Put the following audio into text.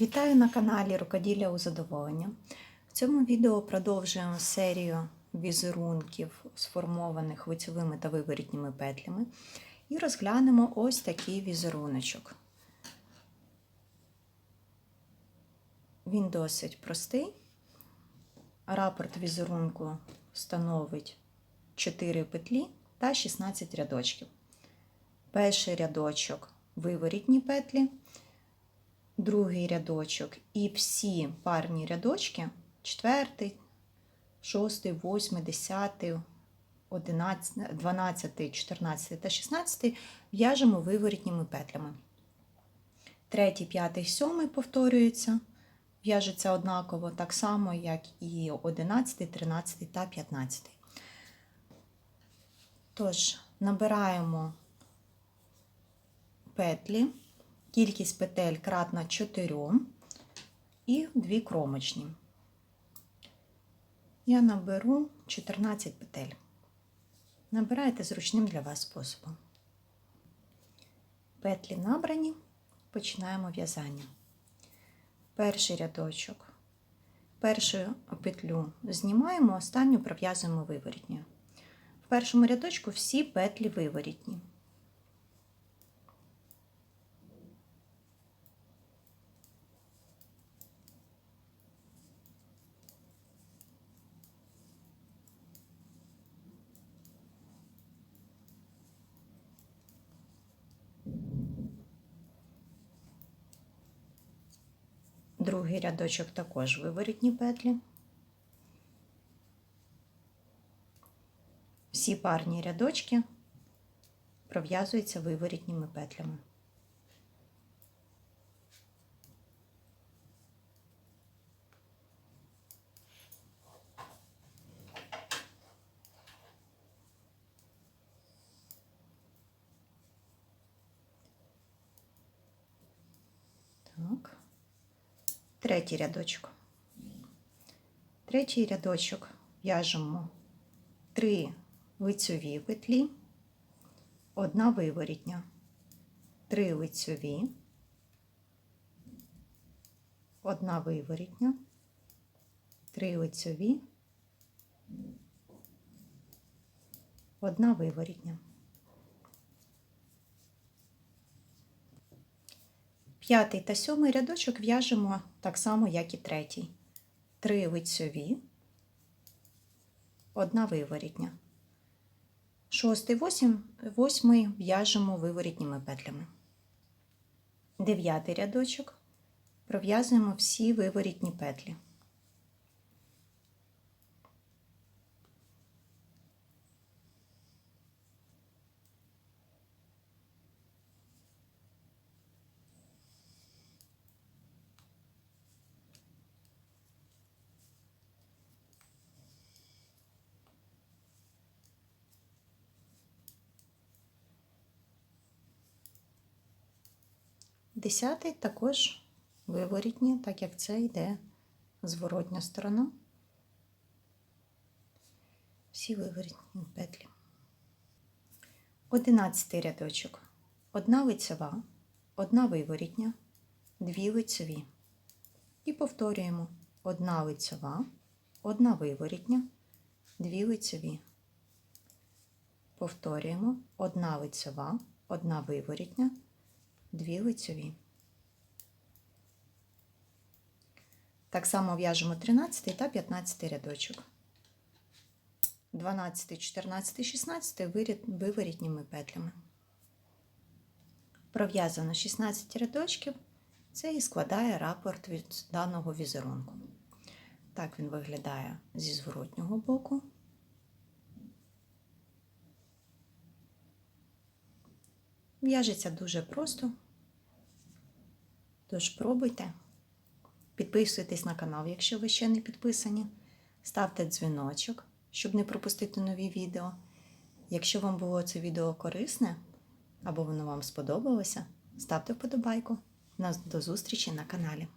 Вітаю на каналі Рукоділля у задоволення. В цьому відео продовжуємо серію візерунків, сформованих лицевими та виворітніми петлями, і розглянемо ось такий візеруночок. Він досить простий. Рапорт візерунку становить 4 петлі та 16 рядочків. Перший рядочок виворітні петлі, другий рядочок і всі парні рядочки, четвертий, шостий, восьмий, десятий, одинадцятий, дванадцятий, чотирнадцятий та шістнадцятий в'яжемо виворітніми петлями. Третій, п'ятий, сьомий повторюється, в'яжеться однаково так само, як і одинадцятий, тринадцятий та п'ятнадцятий. Тож, набираємо петлі, кількість петель кратна 4 і 2 кромочні. Я наберу 14 петель. Набирайте зручним для вас способом. Петлі набрані, починаємо в'язання. Перший рядочок. Першу петлю знімаємо, останню пров'язуємо виворітньою. В першому рядочку всі петлі виворітні. Другий рядочок також виворітні петлі. Всі парні рядочки пров'язуються виворітніми петлями. Так. Третій рядочок. Третій рядочок в'яжемо 3 лицьові петлі, одна виворітня, 3 лицьові, одна виворітня, 3 лицьові, одна виворітня. П'ятий та сьомий рядочок в'яжемо так само, як і третій. Три лицьові, одна виворітня. Шостий, восім, восьмий в'яжемо виворітніми петлями. Дев'ятий рядочок пров'язуємо всі виворітні петлі. Десятий також виворітні, так як це йде зворотня сторона. Всі виворітні петлі. Одинадцятий рядочок. Одна лицева, одна виворітня, дві лицеві. І повторюємо одна лицева, одна виворітня, дві лицеві. Повторюємо одна лицева, одна виворітня, дві лицьові. Так само в'яжемо 13 та 15 рядочок. 12, 14, 16 виворітніми петлями. Пров'язано 16 рядочків. Це і складає рапорт від даного візерунку. Так він виглядає зі зворотнього боку. В'яжеться дуже просто. Тож пробуйте. Підписуйтесь на канал, якщо ви ще не підписані. Ставте дзвіночок, щоб не пропустити нові відео. Якщо вам було це відео корисне або воно вам сподобалося, ставте вподобайку. До зустрічі на каналі.